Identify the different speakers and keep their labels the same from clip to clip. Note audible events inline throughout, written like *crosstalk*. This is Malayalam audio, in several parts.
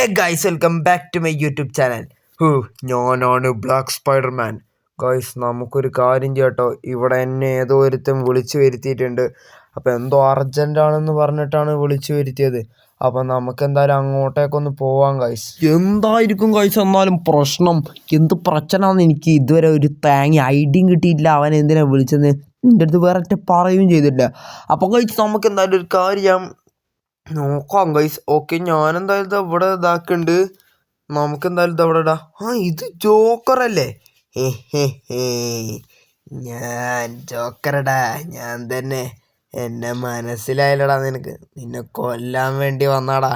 Speaker 1: Hey guys welcome back to my YouTube channel who ഞാനാണ് ബ്ലാക്ക് സ്പൈഡർമാൻ ഗൈസ് നമുക്കൊരു കാര്യം ചേട്ടോ ഇവിടെ എന്നെ ഏതോ ഒരുത്തൻ വിളിച്ചു വരുത്തിയിട്ടുണ്ട്. അപ്പോൾ എന്തോ അർജന്റാണെന്ന് പറഞ്ഞിട്ടാണ് വിളിച്ചു വരുത്തിയത്. അപ്പം നമുക്ക് എന്തായാലും അങ്ങോട്ടേക്കൊന്ന് പോവാം ഗൈസ് എന്തായിരിക്കും ഗൈസ് എന്നാലും പ്രശ്നം. എന്ത് പ്രശ്നമാണെന്ന് എനിക്ക് ഇതുവരെ ഒരു തേങ്ങ ഐഡിയും കിട്ടിയില്ല. അവൻ എന്തിനാണ് വിളിച്ചെന്ന്? എന്റെ അടുത്ത് വേറെ പറയുകയും ചെയ്തിട്ടില്ല അപ്പോൾ ഗൈസ് നമുക്ക് എന്തായാലും ഒരു കാര്യം നോക്കാം ഗൈസ് ഓക്കെ ഞാനെന്തായാലും എന്തായാലും ഇവിടെ ഇതാക്കുന്നുണ്ട് നമുക്ക് എന്തായാലും ഇത് അവിടെ ഇടാം. ആ ഇത് ജോക്കർ അല്ലേ ഹേ ഹേ. ഞാൻ ജോക്കറടാ ഞാൻ തന്നെ. എന്നെ മനസ്സിലായില്ലടാ നിനക്ക്. നിന്നെ കൊല്ലാൻ വേണ്ടി വന്നാടാ.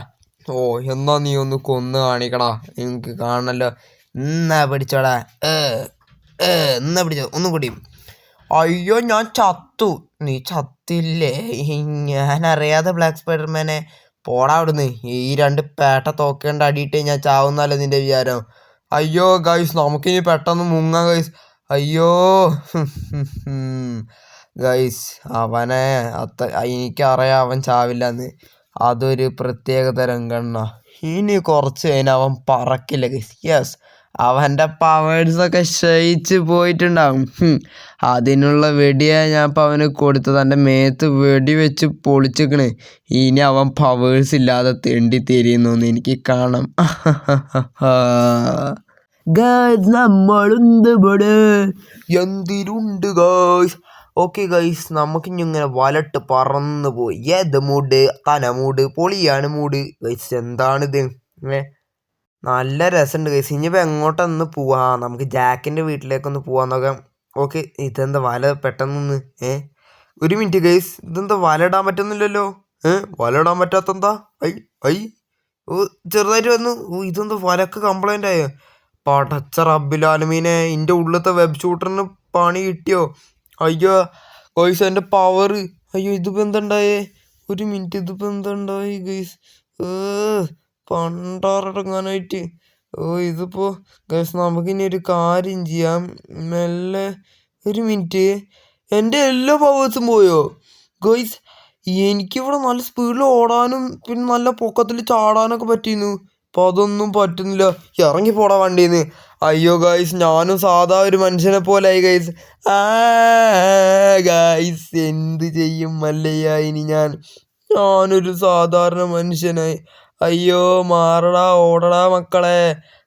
Speaker 1: ഓ എന്നാ നീ ഒന്ന് കൊന്നു കാണിക്കടാ. നിനക്ക് കാണണല്ലോ. എന്നാ പിടിച്ചോടാ. ഏ ഏ എന്നാ പിടിച്ചോ? ഒന്നും കൂടി. അയ്യോ ഞാൻ ചത്തു. നീ ചത്തില്ലേ? ഞാൻ അറിയാതെ ബ്ലാക്ക് സ്പൈഡർമാനെ പോടാ അവിടുന്ന്. ഈ രണ്ട് പേട്ട തോക്കേണ്ട അടിയിട്ട് ഞാൻ ചാവുന്നല്ലോ നിന്റെ വിചാരം. അയ്യോ ഗൈസ് നമുക്കിനി പെട്ടെന്ന് മുങ്ങാം ഗൈസ് അയ്യോ ഗൈസ് അവനെ അത്ത എനിക്കറിയാം അവൻ ചാവില്ലെന്ന്. അതൊരു പ്രത്യേക തരം കണ്ണ. ഇനി കുറച്ച് കഴിഞ്ഞാൽ അവൻ പറക്കില്ല ഗൈസ് യെസ് അവന്റെ പവേഴ്സൊക്കെ ക്ഷയിച്ച് പോയിട്ടുണ്ടാകും. അതിനുള്ള വെടിയാണ് ഞാൻ ഇപ്പം അവന് കൊടുത്തത്. എന്റെ മേത്ത് വെടി വെച്ച് പൊളിച്ചിക്കണ്. ഇനി അവൻ പവേഴ്സ് ഇല്ലാതെ തെണ്ടി തിരിയുന്നു എനിക്ക് കാണാം ഗൈസ് *laughs* നമ്മളുണ്ട് ഇവിടെ. എന്തിരുണ്ട് ഗൈസ് ഓക്കെ ഗൈസ് നമുക്ക് ഇനി ഇങ്ങനെ വലട്ട് പറന്ന് പോയി. ഏത് മൂട് തന മൂട് പൊളിയാണ് മൂട് ഗൈസ് എന്താണിത് ഏ? നല്ല രസമുണ്ട് ഗൈസ് ഇനിയിപ്പോൾ എങ്ങോട്ടൊന്ന് പോവാ? നമുക്ക് ജാക്കിന്റെ വീട്ടിലേക്കൊന്ന് പോവാൻ നോക്കാം. ഓക്കെ ഇതെന്താ വല പെട്ടെന്നൊന്ന് ഏ? ഒരു മിനിറ്റ് ഗൈസ് ഇതെന്താ വല ഇടാൻ പറ്റുന്നില്ലല്ലോ? ഏ? വല ഇടാൻ പറ്റാത്തെന്താ? I I. ഓ ചെറുതായിട്ട് വന്നു. ഓ ഇതെന്താ വലക്ക് കംപ്ലൈന്റ് ആയോ? പടച്ച റബ്ബിലാലുമീനെ എന്റെ ഉള്ളിലത്തെ വെബ് ഷൂട്ടറിന് പണി കിട്ടിയോ? അയ്യോ ഗൈസ് എന്റെ പവർ അയ്യോ ഇതിപ്പോൾ എന്തുണ്ടായേ ഒരു മിനിറ്റ് ഇതിപ്പോൾ എന്തുണ്ടായി ഗൈസ് ഏ പണ്ടാറടങ്ങാനായിട്ട്. ഓ ഇതിപ്പോൾ ഗൈസ് നമുക്കിനി ഒരു കാര്യം ചെയ്യാം. മെല്ലെ ഒരു മിനിറ്റ്. എന്റെ എല്ലാ പവേഴ്സും പോയോ? ഗൈസ് എനിക്കിവിടെ നല്ല സ്പീഡിൽ ഓടാനും പിന്നെ നല്ല പൊക്കത്തിൽ ചാടാനൊക്കെ പറ്റിയിരുന്നു. അപ്പോൾ അതൊന്നും പറ്റുന്നില്ല. ഇറങ്ങി പോടാ വണ്ടിയിൽ അയ്യോ ഗൈസ് ഞാനും സാധാ ഒരു മനുഷ്യനെ പോലെ ആയി ഗൈസ് ആ എന്ത് ചെയ്യും മല്ലയ്യ ഇനി ഞാൻ. ഞാനൊരു സാധാരണ മനുഷ്യനായി. അയ്യോ മാറടാ ഓടടാ മക്കളെ.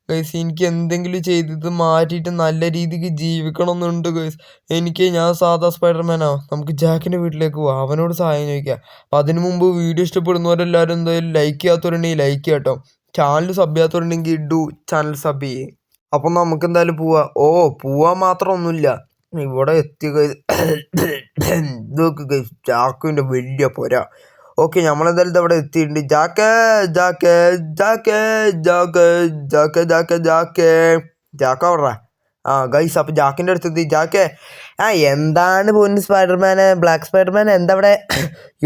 Speaker 1: ഗൈസ് എനിക്ക് എന്തെങ്കിലും ചെയ്തിട്ട് മാറ്റിയിട്ട് നല്ല രീതിക്ക് ജീവിക്കണമെന്നുണ്ട് ഗൈസ് എനിക്ക് ഞാൻ സാധാ സ്പൈഡർമാനാ. നമുക്ക് ജാക്കിന്റെ വീട്ടിലേക്ക് പോവാം. അവനോട് സഹായം ചോദിക്കാം. അപ്പം അതിനു മുമ്പ് വീഡിയോ ഇഷ്ടപ്പെടുന്നവരെല്ലാവരും എന്തായാലും ലൈക്ക് ചെയ്യാത്തവരുണ്ടെങ്കിൽ ലൈക്ക് ചെയ്യാട്ടോ. ചാനൽ സബ് ചെയ്യാത്തവരുണ്ടെങ്കിൽ ഇടൂ. ചാനൽ സബ് ചെയ്യേ. അപ്പം നമുക്ക് എന്തായാലും പോവാ. ഓ പോവാൻ മാത്രം ഒന്നുമില്ല ഇവിടെ എത്തി *coughs* ഇതൊക്കെ ഗൈസ് ജാക്കുവിന്റെ വലിയ പോരാ. ഓക്കെ നമ്മളെന്തായാലും ഇത് അവിടെ എത്തിയിട്ടുണ്ട്. ജാക്കേ ജാക്കേ ജാക്കേ ജാക്കേ ജാക്കേ ജാക്കേ ജാക്കേ. ജാക്ക അവിടെ ആ ഗൈസ് അപ്പം ജാക്കിന്റെ അടുത്ത് എത്തി. ജാക്കേ ആ എന്താണ് പൊന്ന് സ്പൈഡർമാൻ ബ്ലാക്ക് സ്പൈഡർമാൻ എന്താ അവിടെ?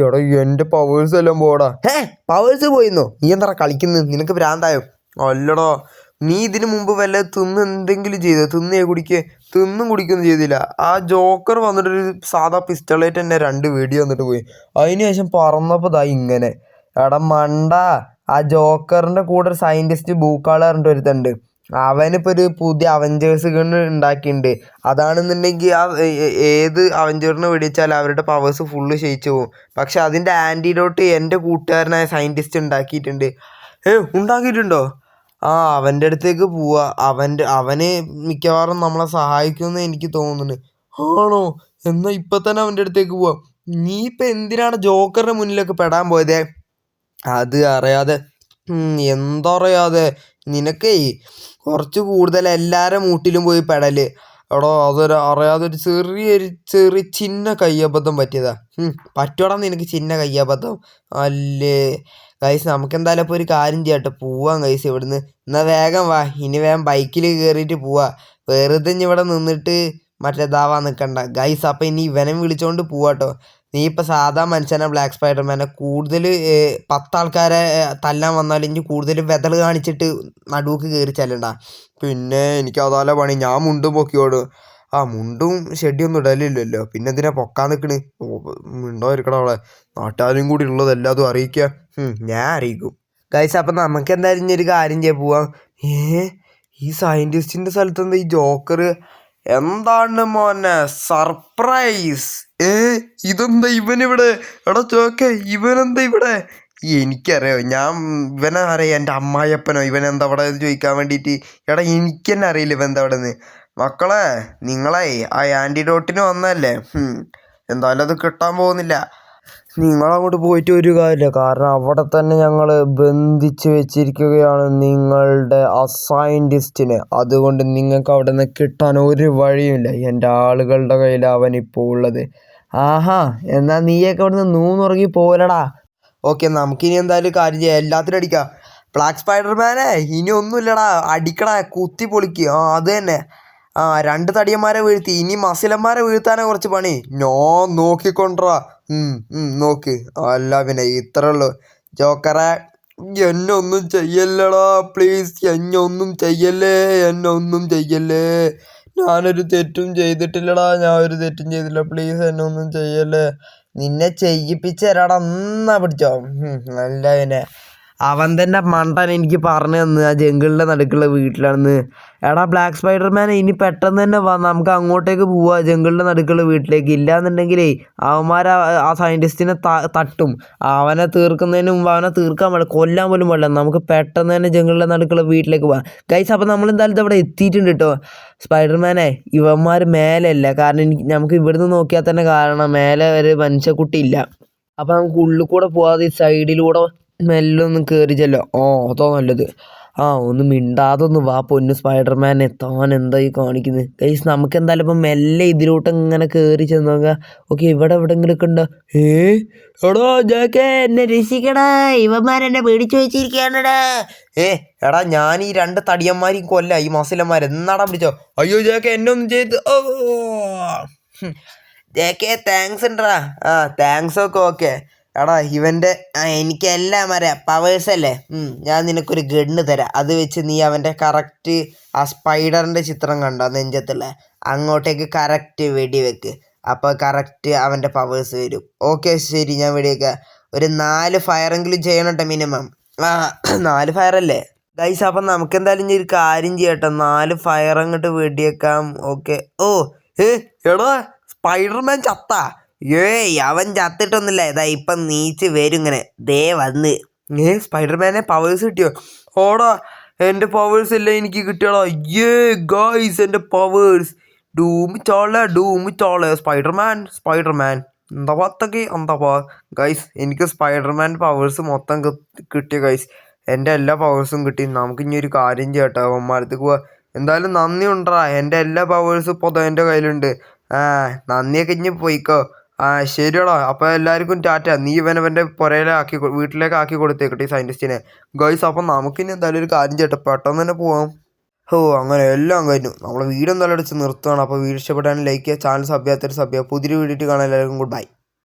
Speaker 1: എടാ എന്റെ പവേഴ്സ് എല്ലാം പോടാ. ഹേ പവേഴ്സ് പോയിന്നോ? നീ എന്താ കളിക്കുന്നത് നിനക്ക് ഭ്രാന്തായോ? അല്ലടോ. നീ ഇതിനു മുമ്പ് വല്ല തിന്ന് എന്തെങ്കിലും ചെയ്തോ? തിന്നേ കുടിക്ക്. തിന്നും കുടിക്കൊന്നും ചെയ്തില്ല. ആ ജോക്കർ വന്നിട്ടൊരു സാധാ പിസ്റ്റളേറ്റ് തന്നെ രണ്ട് വീഡിയോ വന്നിട്ട് പോയി. അതിന് ശേഷം പറന്നപ്പോൾ ദാ ഇങ്ങനെ. എടാ മണ്ട ആ ജോക്കറിന്റെ കൂടെ ഒരു സയന്റിസ്റ്റ് ബൂക്കാൾ പറഞ്ഞിട്ട് ഒരുത്തുണ്ട്. അവനിപ്പോൾ ഒരു പുതിയ അവഞ്ചേഴ്സ് ഗണ് ഉണ്ടാക്കിയിട്ടുണ്ട് അതാണെന്നുണ്ടെങ്കിൽ ആ ഏത് അവഞ്ചറിനെ വെടിച്ചാൽ അവരുടെ പവേഴ്സ് ഫുള്ള് ക്ഷയിച്ചു പോകും. പക്ഷെ അതിന്റെ ആന്റിഡോട്ട് എന്റെ കൂട്ടുകാരനായ സയന്റിസ്റ്റ് ഉണ്ടാക്കിയിട്ടുണ്ട്. ഏ ഉണ്ടാക്കിയിട്ടുണ്ടോ? ആ അവന്റെ അടുത്തേക്ക് പോവാ. അവന്റെ അവനെ മിക്കവാറും നമ്മളെ സഹായിക്കുമെന്ന് എനിക്ക് തോന്നുന്നുണ്ട്. ആണോ? എന്നാൽ ഇപ്പം തന്നെ അവന്റെ അടുത്തേക്ക് പോവാം. നീ ഇപ്പം എന്തിനാണ് ജോക്കറിന്റെ മുന്നിലൊക്കെ പെടാൻ പോയതേ? അത് അറിയാതെ. എന്താ അറിയാതെ നിനക്കേ കുറച്ച് കൂടുതൽ എല്ലാവരുടെ മൂട്ടിലും പോയി പെടൽ. എടോ അതൊരു അറിയാതെ ഒരു ചെറിയൊരു ചെറിയ ചിന്ന കയ്യബദ്ധം പറ്റിയതാ. ഉം, പറ്റുവാടാ നിനക്ക് ചിന്ന കയ്യബദ്ധം? അല്ലേ? ഗൈസ് നമുക്ക് എന്തായാലും ഇപ്പോൾ ഒരു കാര്യം ചെയ്യട്ടെ. പോവാം ഗൈസ് ഇവിടുന്ന്. എന്നാൽ വേഗം വാ. ഇനി വേഗം ബൈക്കിൽ കയറിയിട്ട് പോവാ. വെറുതെ ഇവിടെ നിന്നിട്ട് മറ്റേതാവാൻ നിൽക്കണ്ട ഗൈസ് അപ്പം ഇനി ഇവനെ വിളിച്ചുകൊണ്ട് പോവാട്ടോ. നീ ഇപ്പം സാധാ മനുഷ്യനെ ബ്ലാക്ക് സ്പൈഡർമാനെ കൂടുതൽ പത്താൾക്കാരെ തല്ലാൻ വന്നാൽ ഇനി കൂടുതൽ വെതൾ കാണിച്ചിട്ട് നടുക്ക് കയറി ചെല്ലണ്ട. പിന്നെ എനിക്ക് അതാല പണി. ഞാൻ മുണ്ടും പൊക്കിയോടും. ആ മുണ്ടും ഷെഡിയൊന്നും ഇടലില്ലല്ലോ. പിന്നെ എന്തിനാ പൊക്കാൻ നിൽക്കണ് മിണ്ടോ ഇരിക്കണം അവളെ നാട്ടുകാരും കൂടി ഉള്ളത് എല്ലാതും അറിയിക്കുക ഞാൻ അറിയിക്കും. ഗൈസ് അപ്പം നമുക്ക് എന്തായാലും ഇനി ഒരു കാര്യം ചെയ്യാൻ പോവാം. ഏ ഈ സയന്റിസ്റ്റിന്റെ സ്ഥലത്ത് എന്താ ഈ ജോക്കർ എന്താണ് മോനെ? സർപ്രൈസ് ഏ ഇതെന്താ ഇവനിവിടെ എടാ ചോക്കെ ഇവനെന്താ ഇവിടെ? എനിക്കറിയോ ഞാൻ ഇവനെ അറിയാം. എന്റെ അമ്മായിയപ്പനോ ഇവനെന്താ അവിടെ ചോദിക്കാൻ വേണ്ടിയിട്ട്? എടാ എനിക്കെന്നെ അറിയില്ല ഇവൻ എന്താ അവിടെ നിന്ന് മക്കളെ നിങ്ങളെ ആ ആന്റിഡോട്ടിന് വന്നതല്ലേ? എന്തായാലും അത് കിട്ടാൻ പോകുന്നില്ല. നിങ്ങളങ്ങോട്ട് പോയിട്ട് ഒരു കാര്യമില്ല. കാരണം അവിടെ തന്നെ ഞങ്ങൾ ബന്ധിച്ച് വെച്ചിരിക്കുകയാണ് നിങ്ങളുടെ ആ സയന്റിസ്റ്റിനെ അതുകൊണ്ട് നിങ്ങൾക്ക് അവിടെ നിന്ന് കിട്ടാൻ ഒരു വഴിയുമില്ല. എന്റെ ആളുകളുടെ കയ്യിൽ അവൻ ഇപ്പോൾ ഉള്ളത്. ആഹാ എന്നാൽ നീയൊക്കെ അവിടെ നിന്ന് നൂന്നുറങ്ങി പോരടാ ഓക്കെ നമുക്കിനി എന്തായാലും കാര്യം ചെയ്യാം. എല്ലാത്തിനും അടിക്കാം. ബ്ലാക്ക് സ്പൈഡർമാനെ ഇനി ഒന്നുമില്ലടാ. അടിക്കടാ കുത്തി പൊളിക്കുക ആ അത് തന്നെ. ആ രണ്ട് തടിയന്മാരെ വീഴ്ത്തി. ഇനി മസിലന്മാരെ വീഴ്ത്താനാ കുറച്ച് പണി. ഞാൻ ഉം, നോക്ക്. അല്ല പിന്നെ ഇത്രേ ഉള്ളൂ. ജോക്കറെ എന്നെ ഒന്നും ചെയ്യല്ലടാ. പ്ലീസ് എന്നെ ഒന്നും ചെയ്യല്ലേ? എന്നെ ഒന്നും ചെയ്യല്ലേ? ഞാനൊരു തെറ്റും ചെയ്തിട്ടില്ലടാ. ഞാൻ ഒരു തെറ്റും ചെയ്തില്ല. പ്ലീസ് എന്നെ ഒന്നും ചെയ്യല്ലേ? നിന്നെ ചെയ്യിപ്പിച്ച് തരാടാ എന്നാ പിടിച്ചോ? നല്ല പിന്നെ അവൻ തന്നെ മണ്ടൻ എനിക്ക് പറഞ്ഞു തന്ന് ആ ജംഗിളിന്റെ നടുക്കുള്ള വീട്ടിലാണെന്ന്. എടാ ബ്ലാക്ക് സ്പൈഡർമാൻ ഇനി പെട്ടെന്ന് തന്നെ വാ നമുക്ക് അങ്ങോട്ടേക്ക് പോവാ ജംഗിളിന്റെ നടുക്കുള്ള വീട്ടിലേക്ക്. ഇല്ലാന്നുണ്ടെങ്കിലേ അവന്മാർ ആ സയന്റിസ്റ്റിനെ തട്ടും. അവനെ തീർക്കുന്നതിന് മുമ്പ് അവനെ തീർക്കാൻ പാടില്ല കൊല്ലാൻ പോലും പാടില്ല. നമുക്ക് പെട്ടെന്ന് തന്നെ ജംഗിളിന്റെ നടുക്കുള്ള വീട്ടിലേക്ക് പോവാം. ഗൈസ് അപ്പോൾ നമ്മൾ എന്തായാലും ഇവിടെ എത്തിയിട്ടുണ്ട് കേട്ടോ. സ്പൈഡർമാനെ ഇവന്മാർ മേലെയല്ല കാരണം എനിക്ക് നമുക്ക് ഇവിടുന്ന് നോക്കിയാൽ തന്നെ കാരണം മേലെ ഒരു മനുഷ്യക്കുട്ടി ഇല്ല. അപ്പോൾ നമുക്ക് ഉള്ളിൽ കൂടെ പോവാതെ ഈ സൈഡിലൂടെ മെല്ലെ കയറി ചെല്ലോ ഓ അതോ നല്ലത്. ആ ഒന്ന് മിണ്ടാതെ ഒന്ന് വാ പൊന്നു സ്പൈഡർമാനെ. താൻ എന്തായി കാണിക്കുന്നത് ഗൈസ് നമുക്ക് എന്തായാലും ഇപ്പം മെല്ലെ ഇതിലോട്ട് ഇങ്ങനെ കയറി ചെന്ന് നോക്കുക ഓക്കെ ഇവിടെ എവിടെങ്കിലൊക്കെ ഉണ്ടോ? ഏ? എടാ ജോക്കെ എന്നെ രക്ഷിക്കടാ. ഇവന്മാരെന്നെ പേടിച്ചു വെച്ചിരിക്കുകയാണടാ. ഏ എടാ ഞാൻ ഈ രണ്ട് തടിയന്മാരെയും കൊല്ല. ഈ മസിലന്മാർ എന്നാടാ പിടിച്ചോ? അയ്യോ ജോക്കെ എന്നെ ഒന്നും ചെയ്ത് ഓ ജോക്കെ താങ്ക്സ് ഉണ്ടടാ. ആ താങ്ക്സ് ഒക്കെ ഓക്കെ. എടാ ഇവന്റെ ആ എനിക്ക് എല്ലാം അറിയാം. പവേഴ്സ് അല്ലേ? ഞാൻ നിനക്കൊരു ഗണ്ണ് തരാം. അത് വെച്ച് നീ അവന്റെ കറക്റ്റ് ആ സ്പൈഡറിന്റെ ചിത്രം കണ്ടോ നെഞ്ചത്തുള്ള അങ്ങോട്ടേക്ക് കറക്റ്റ് വെടിവെക്ക്. അപ്പോൾ കറക്റ്റ് അവന്റെ പവേഴ്സ് വരും. ഓക്കെ ശരി ഞാൻ വെടിവെക്കാം. ഒരു നാല് ഫയറെങ്കിലും ചെയ്യണം കേട്ടോ മിനിമം ആ *clears throat* നാല് ഫയർ അല്ലേ? ഗൈസ് അപ്പം നമുക്ക് എന്തായാലും ഒരു കാര്യം ചെയ്യട്ടോ. നാല് ഫയർ അങ്ങോട്ട് വെടിയേക്കാം ഓക്കെ ഓ ഏ എടാ സ്പൈഡർമാൻ ചത്ത. ഏയ് അവൻ ചത്തിട്ടൊന്നുമില്ല. ഇതാ ഇപ്പം നീച്ച് വരും ഇങ്ങനെ. ദേ വന്ന്. ഏ സ്പൈഡർമാനെ പവേഴ്സ് കിട്ടിയോ? ഓടാ എന്റെ പവേഴ്സ് എല്ലാം എനിക്ക് കിട്ടിയടാ. ഏ ഗൈസ് എന്റെ പവേഴ്സ് ഡൂമി ചോള ഡൂമി ചോള. Spiderman Spiderman. എന്താ പത്തൊക്കെ എന്താ ഗൈസ് എനിക്ക് സ്പൈഡർമാൻ പവേഴ്സ് മൊത്തം കിട്ടിയ ഗൈസ് എന്റെ എല്ലാ പവേഴ്സും കിട്ടി. നമുക്ക് ഇനി ഒരു കാര്യം ചെയ്യട്ടെ. അവന്മാരത്തേക്ക് പോവാ. എന്തായാലും നന്ദി ഉണ്ടാ എന്റെ എല്ലാ പവേഴ്സും ഇപ്പോൾ എന്റെ കയ്യിലുണ്ട്. ആ നന്ദിയൊക്കെ ഇനി പോയിക്കോ. ആ ശരിയടാ. അപ്പോൾ എല്ലാവർക്കും ടാറ്റ. നീ ഇവനവന്റെ പുരയിലാക്കി വീട്ടിലേക്ക് ആക്കി കൊടുത്തേക്കട്ടെ ഈ സയന്റിസ്റ്റിനെ ഗൈസ് അപ്പം നമുക്കിനി എന്തായാലും ഒരു കാര്യം ചെയ്യട്ടെ. പെട്ടെന്ന് തന്നെ പോവാം. ഓ അങ്ങനെ എല്ലാം കഴിഞ്ഞു. നമ്മളെ വീഡിയോ എന്തായാലും അടിച്ച് നിർത്തുകയാണ് അപ്പോൾ വീഡിയോ ഇഷ്ടപ്പെട്ടാൽ ലൈക്ക് ചാനൽ സബ്യാത്തൊരു സബ്യ പുതിയൊരു വീഡിയോ കാണാൻ എല്ലാവർക്കും. Good bye